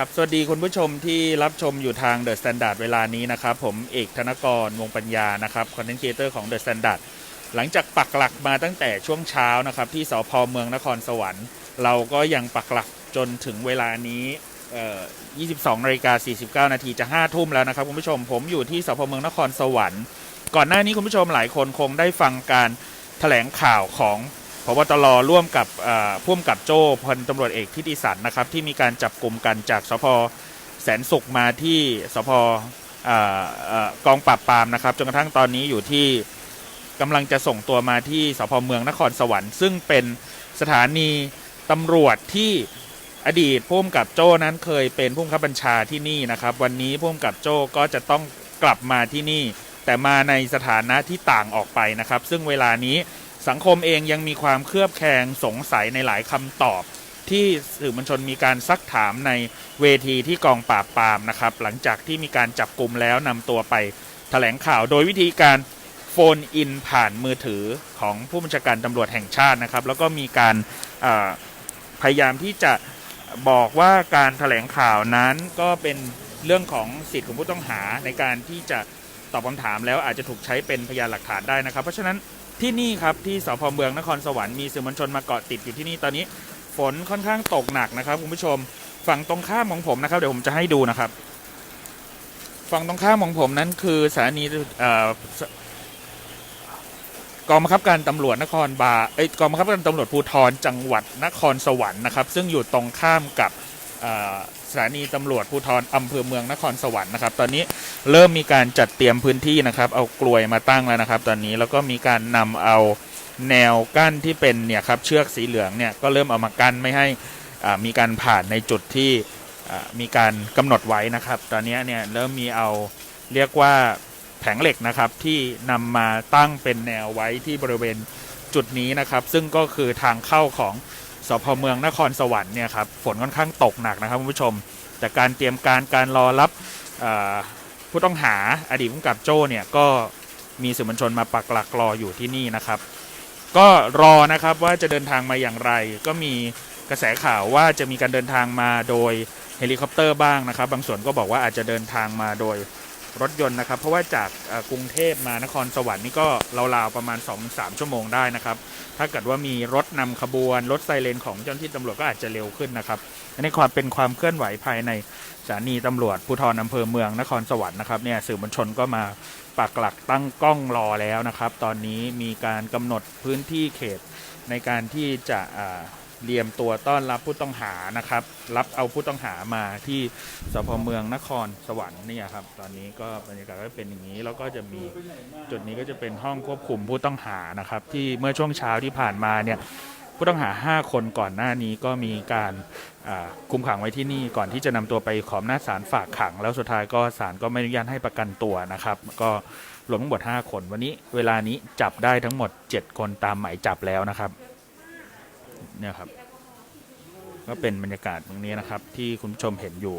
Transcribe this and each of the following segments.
ครับ สวัสดีคุณผู้ชมที่รับชมอยู่ทาง The Standard เวลานี้นะครับ ผมเอกธนกรวงปัญญานะครับคอนเทนต์ครีเอเตอร์ของ The Standard หลังจากปักหลักมาตั้งแต่ช่วงเช้านะครับ ที่สพเมืองนครสวรรค์ เราก็ยังปักหลักจนถึงเวลานี้22นาฬิกา49 นาทีจะ 5 ทุ่มแล้วนะครับคุณผู้ชมผมอยู่ที่สพเมืองนครสวรรค์ ก่อนหน้านี้คุณผู้ชมหลายคนคงได้ฟังการแถลงข่าวของ พบตรร่วมกับเอ่อผู้กำกับโจ้พลตำรวจเอกทิติสันนะครับ ที่มีการจับกลุ่มกันจากสพแสนสุขมาที่สพออกองปราบปรามนะครับจนกระทั่งตอนนี้อยู่ที่กำลังจะส่งตัวมาที่สพเมืองนครสวรรค์ ซึ่งเป็นสถานีตำรวจที่อดีตผู้กำกับโจ้นั้นเคยเป็นผู้บังคับบัญชาที่นี่นะครับ วันนี้ผู้กำกับโจ้ก็จะต้องกลับมาที่นี่ แต่มาในสถานะที่ต่างออกไปนะครับ ซึ่งเวลานี้ สังคมเองยังมีความเคลือบแคลงสงสัยในหลายคำตอบ ที่สื่อมวลชนมีการซักถามในเวทีที่กองปราบปรามนะครับ หลังจากที่มีการจับกลุ่มแล้วนำตัวไปแถลงข่าว โดยวิธีการโฟนอินผ่านมือถือของผู้บัญชาการตำรวจแห่งชาตินะครับ แล้วก็มีการพยายามที่จะบอกว่าการแถลงข่าวนั้นก็เป็นเรื่องของสิทธิ์ของผู้ต้องหาในการที่จะตอบคำถามแล้วอาจจะถูกใช้เป็นพยานหลักฐานได้นะครับ เพราะฉะนั้น ที่นี่ครับที่สพเมืองนครสวรรค์มีสื่อมวลชนมาเกาะติดอยู่ที่นี่ตอนนี้ ฝนค่อนข้างตกหนักนะครับคุณผู้ชมฝั่งตรงข้ามของผมนะครับเดี๋ยวผมจะให้ดูนะครับ ฝั่งตรงข้ามของผมนั้นคือสถานีกองบังคับการตำรวจนครบาเอ้ยกองบังคับการตำรวจภูธรจังหวัดนครสวรรค์นะครับ ซึ่งอยู่ตรงข้ามกับ ถานีตำรวจภูธรอำเภอเมืองนครสวรรค์นะครับ ตอนนี้เริ่มมีการจัดเตรียมพื้นที่นะครับ เอากลวยมาตั้งแล้วนะครับ ตอนนี้แล้วก็มีการนำเอาแนวกั้นที่เป็นเนี่ยครับเชือกสีเหลืองเนี่ยก็เริ่มเอามากั้นไม่ให้มีการผ่านในจุดที่มีการกำหนดไว้นะครับ ตอนนี้เนี่ยเริ่มมีเอาเรียกว่าแผงเหล็กนะครับที่นำมาตั้งเป็นแนวไว้ที่บริเวณจุดนี้นะครับ ซึ่งก็คือทางเข้าของ สพเมืองนครสวรรค์เนี่ยครับฝนค่อนข้างตกหนักนะครับคุณผู้ชม แต่การเตรียมการการรอรับผู้ต้องหาอดีตผู้กับโจ้เนี่ยก็มีสื่อมวลชนมาปักหลักรออยู่ที่นี่นะครับ ก็รอนะครับว่าจะเดินทางมาอย่างไร ก็มีกระแสข่าวว่าจะมีการเดินทางมาโดยเฮลิคอปเตอร์บ้างนะครับ บางส่วนก็บอกว่าอาจจะเดินทางมาโดย รถยนต์นะครับ เพราะว่าจากกรุงเทพมานครสวรรค์นี่ก็ราวๆประมาณ 2-3 ชั่วโมงได้นะครับ ถ้าเกิดว่ามีรถนำขบวน รถไซเรนของเจ้าหน้าที่ตำรวจก็อาจจะเร็วขึ้นนะครับอันนี้ความเป็นความเคลื่อนไหวภายในสถานีตำรวจภูธรอำเภอเมืองนครสวรรค์นะครับเนี่ยสื่อมวลชนก็มาปักหลักตั้งกล้องรอแล้วนะครับ ตอนนี้มีการกำหนดพื้นที่เขตในการที่จะ เรียมตัวต้อนรับผู้ต้องหานะครับ รับเอาผู้ต้องหามาที่สพเมืองนครสวรรค์เนี่ยครับตอนนี้ก็บรรยากาศก็เป็นอย่างนี้แล้วก็จะมีจุดนี้ก็จะเป็นห้องควบคุมผู้ต้องหานะครับ ที่เมื่อช่วงเช้าที่ผ่านมาเนี่ยผู้ต้องหา 5 คนก่อนหน้านี้ก็มีการคุมขังไว้ที่นี่ก่อนที่จะนำตัวไปขออำนาศาลฝากขัง แล้วสุดท้ายก็ศาลก็ไม่อนุญาตให้ประกันตัวนะครับ ก็รวมทั้งหมด 5 คน วันนี้เวลานี้จับได้ทั้งหมด 7 คนตามหมายจับแล้วนะครับ เนี่ยครับ ก็เป็นบรรยากาศตรงนี้นะครับ ที่คุณผู้ชมเห็นอยู่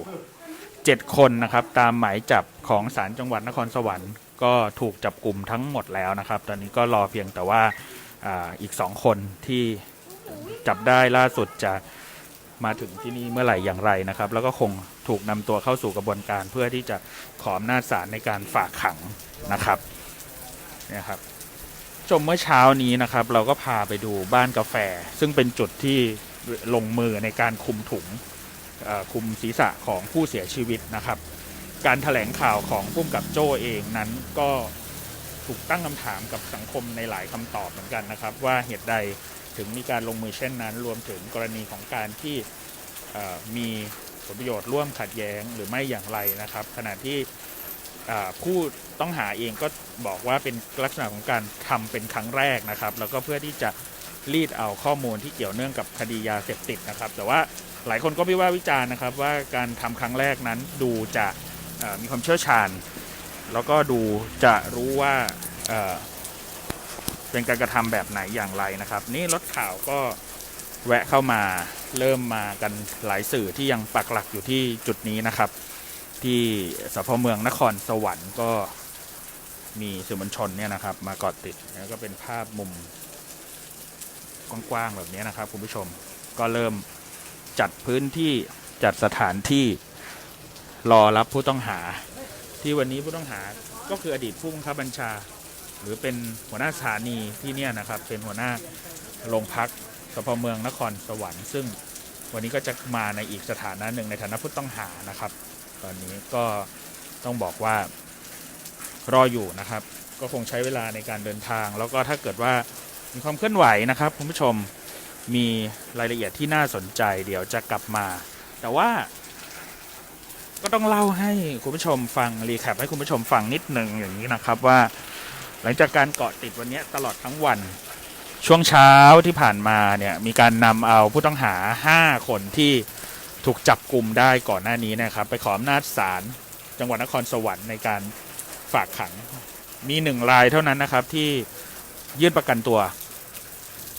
7คนนะครับ ตามหมายจับของศาลจังหวัดนครสวรรค์ก็ถูกจับกลุ่มทั้งหมดแล้วนะครับ ตอนนี้ก็รอเพียงแต่ว่าอาอีก2คนที่จับได้ล่าสุดจะมาถึงที่นี่เมื่อไหร่อย่างไรนะครับ แล้วก็คงถูกนำตัวเข้าสู่กระบวนการเพื่อที่จะขออำนาจศาลในการฝากขังนะครับเนี่ยครับ ชมเมื่อเช้านี้นะครับ เราก็พาไปดูบ้านกาแฟ ซึ่งเป็นจุดที่ลงมือในการคุมถุงคุมศีรษะของผู้เสียชีวิตนะครับ การแถลงข่าวของพุ่มกับโจเองนั้นก็ถูกตั้งคำถามกับสังคมในหลายคำตอบเหมือนกันนะครับ ว่าเหตุใดถึงมีการลงมือเช่นนั้น รวมถึงกรณีของการที่มีผลประโยชน์ร่วมขัดแย้งหรือไม่อย่างไรนะครับ ขณะที่ ผู้ต้องหาเองก็บอกว่าเป็นลักษณะของการทำเป็นครั้งแรกนะครับ แล้วก็เพื่อที่จะรีดเอาข้อมูลที่เกี่ยวเนื่องกับคดียาเสพติดนะครับ แต่ว่าหลายคนก็วิพากษ์วิจารณ์นะครับ ว่าการทำครั้งแรกนั้นดูจะมีความเชี่ยวชาญ แล้วก็ดูจะรู้ว่าเเป็นการกระทำแบบไหนอย่างไรนะครับ นี่รถข่าวก็แวะเข้ามาเริ่มมากันหลายสื่อที่ยังปักหลักอยู่ที่จุดนี้นะครับ ที่สพเมืองนครสวรรค์ก็มีสื่อมวลชนเนี่ยนะครับ มาเกาะติดแล้วก็เป็นภาพมุมกว้างๆแบบนี้นะครับคุณผู้ชมก็เริ่มจัดพื้นที่จัดสถานที่รอรับผู้ต้องหา ที่วันนี้ผู้ต้องหาก็คืออดีตผู้บังคับบัญชา หรือเป็นหัวหน้าสถานีที่เนี่ยนะครับ เป็นหัวหน้าโรงพักสพเมืองนครสวรรค์ ซึ่งวันนี้ก็จะมาในอีกสถานะหนึ่งในฐานะผู้ต้องหานะครับ ตอนนี้ก็ต้องบอกว่ารออยู่นะครับ ก็คงใช้เวลาในการเดินทาง แล้วก็ถ้าเกิดว่ามีความเคลื่อนไหวนะครับคุณผู้ชมมีรายละเอียดที่น่าสนใจ เดี๋ยวจะกลับมา แต่ว่า ก็ต้องเล่าให้คุณผู้ชมฟังรีแคปให้คุณผู้ชมฟังนิดหนึ่งอย่างนี้นะครับว่า หลังจากการเกาะติดวันนี้ตลอดทั้งวันช่วงเช้าที่ผ่านมาเนี่ยมีการนำเอาผู้ต้องหา 5 คนที่ ถูกจับกลุ่มได้ก่อนหน้านี้นะครับ ไปขออำนาจศาลจังหวัดนครสวรรค์ในการฝากขัง มีหนึ่งรายเท่านั้นนะครับที่ยื่นประกันตัว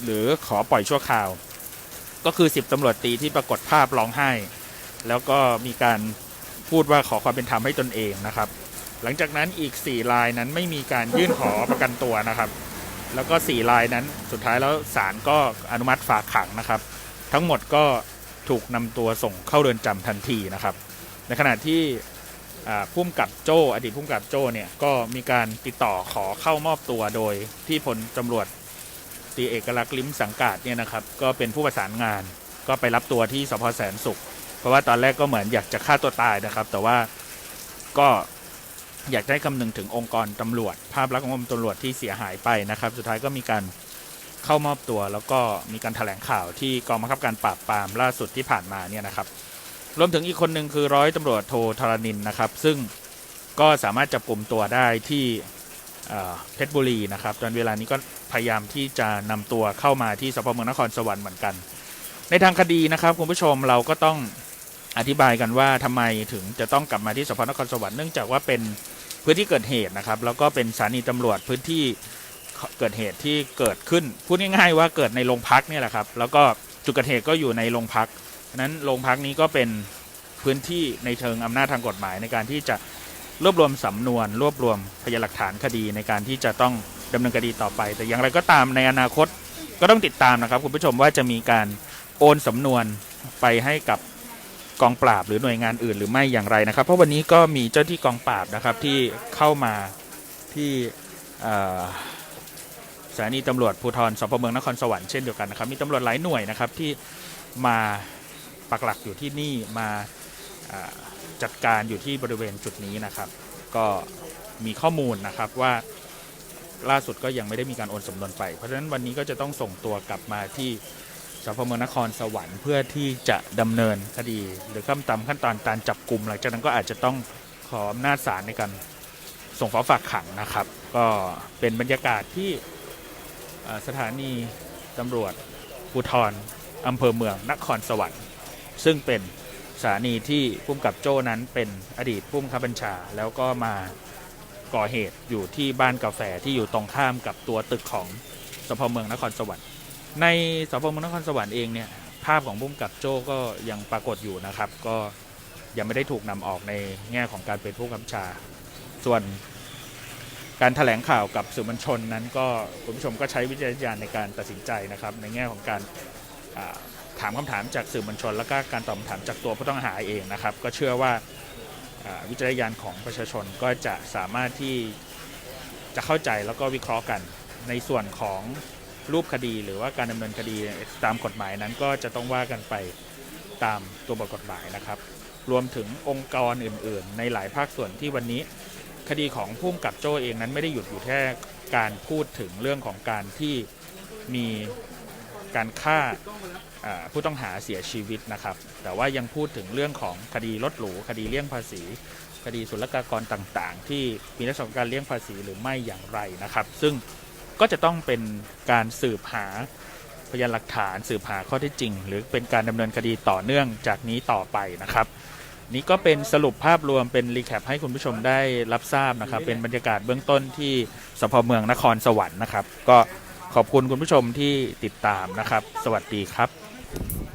หรือขอปล่อยชั่วคราว ก็คือ 10ตำรวจตีที่ปรากฏภาพร้องไห้ แล้วก็มีการพูดว่าขอความเป็นธรรมให้ตนเองนะครับ หลังจากนั้นอีก 4 รายนั้นไม่มีการยื่นขอประกันตัวนะครับ แล้วก็ 4 รายนั้นสุดท้ายแล้วศาลก็อนุมัติฝากขังนะครับ ทั้งหมดก็ ถูกนำตัวส่งเข้าเรือนจำทันทีนะครับ ในขณะที่อ่าผู้กำกับโจ้อดีตผู้กำกับโจ้เนี่ยก็มีการติดต่อขอเข้ามอบตัวโดยที่พลตำรวจตีเอกลักษณ์ลิ้มสังกาดเนี่ยนะครับก็เป็นผู้ประสานงานก็ไปรับตัวที่สพแสนสุข เพราะว่าตอนแรกก็เหมือนอยากจะฆ่าตัวตายนะครับ แต่ว่าก็อยากจะให้คำนึงถึงองค์กรตำรวจ ภาพลักษณ์ของตำรวจที่เสียหายไปนะครับ สุดท้ายก็มีการ เข้ามอบตัว แล้วก็มีการแถลงข่าวที่กองบังคับการปราบปรามล่าสุดที่ผ่านมาเนี่ยนะครับรวมถึงอีกคนหนึ่งคือร้อยตำรวจโทธรณินนะครับ ซึ่งก็สามารถจับกลุ่มตัวได้ที่เพชรบุรีนะครับ ตอนเวลานี้ก็พยายามที่จะนำตัวเข้ามาที่สพเมืองนครสวรรค์เหมือนกัน ในทางคดีนะครับคุณผู้ชมเราก็ต้องอธิบายกันว่าทำไมถึงจะต้องกลับมาที่สพนครสวรรค์เนื่องจากว่าเป็นพื้นที่เกิดเหตุนะครับ แล้วก็เป็นสถานีตำรวจพื้นที่ เกิดเหตุที่เกิดขึ้น พูดง่ายๆว่าเกิดในโรงพักเนี่ยแหละครับ แล้วก็จุดเกิดเหตุก็อยู่ในโรงพักนั้นโรงพักนี้ก็เป็นพื้นที่ในเชิงอำนาจทางกฎหมายในการที่จะรวบรวมสำนวน รวบรวมพยานหลักฐานคดีในการที่จะต้องดำเนินคดีต่อไป แต่อย่างไรก็ตามในอนาคตก็ต้องติดตามนะครับคุณผู้ชมว่าจะมีการโอนสำนวนไปให้กับกองปราบหรือหน่วยงานอื่นหรือไม่อย่างไรนะครับ เพราะวันนี้ก็มีเจ้าที่กองปราบนะครับที่เข้ามาที่อ่อ สถานีตำรวจภูธรสพเมืองนครสวรรค์เช่นเดียวกันนะครับมีตำรวจหลายหน่วยนะครับที่มาปักหลักอยู่ที่นี่มาจัดการอยู่ที่บริเวณจุดนี้นะครับ ก็มีข้อมูลนะครับว่าล่าสุดก็ยังไม่ได้มีการโอนสำนวนไป เพราะฉะนั้นวันนี้ก็จะต้องส่งตัวกลับมาที่สพเมืองนครสวรรค์เพื่อที่จะดำเนินคดี หรือขั้นตามขั้นตอนการจับกลุ่มหลังจากนั้นก็อาจจะต้องขออำนาจศาลในการส่งฟ้องฝากขังนะครับ ก็เป็นบรรยากาศที่ สถานีตำรวจภูธรอำเภอเมืองนครสวรรค์ ซึ่งเป็นสถานีที่พุ่มกับโจ้นั้นเป็นอดีตผู้บังคับบัญชา แล้วก็มาก่อเหตุอยู่ที่บ้านกาแฟที่อยู่ตรงข้ามกับตัวตึกของสพเมืองนครสวรรค์ ในสพเมืองนครสวรรค์เองเนี่ยภาพของพุ่มกับโจ้ก็ยังปรากฏอยู่นะครับ ก็ยังไม่ได้ถูกนำออกในแง่ของการเป็นผู้กำกับบัญชา ส่วน การแถลงข่าวกับสื่อมวลชนนั้นก็คุณผู้ชมก็ใช้วิจารณญาณในการตัดสินใจนะครับ ในแง่ของการถามคำถามจากสื่อมวลชน แล้วก็การตอบคำถามจากตัวผู้ต้องหาเองนะครับ ก็เชื่อว่าวิจารณญาณของประชาชนก็จะสามารถที่จะเข้าใจแล้วก็วิเคราะห์กัน ในส่วนของรูปคดีหรือว่าการดำเนินคดีตามกฎหมายนั้นก็จะต้องว่ากันไปตามตัวบทกฎหมายนะครับ รวมถึงองค์กรอื่น ๆ ในหลายภาคส่วนที่วันนี้ คดีของผู้กำกับโจเองนั้นไม่ได้หยุดอยู่แค่การพูดถึงเรื่องของการที่มีการฆ่าผู้ต้องหาเสียชีวิตนะครับ แต่ว่ายังพูดถึงเรื่องของคดีลดหรูคดีเลี่ยงภาษี คดีศุลกากรต่างๆ ที่มีลักษณะของการเลี่ยงภาษีหรือไม่อย่างไรนะครับ ซึ่งก็จะต้องเป็นการสืบหาพยานหลักฐานสืบหาข้อเท็จจริง หรือเป็นการดำเนินคดีต่อเนื่องจากนี้ต่อไปนะครับ นี่ก็เป็นสรุปภาพรวมเป็นรีแคปให้คุณผู้ชมได้รับทราบนะครับ เป็นบรรยากาศเบื้องต้นที่สพเมืองนครสวรรค์นะครับ ก็ขอบคุณคุณผู้ชมที่ติดตามนะครับ สวัสดีครับ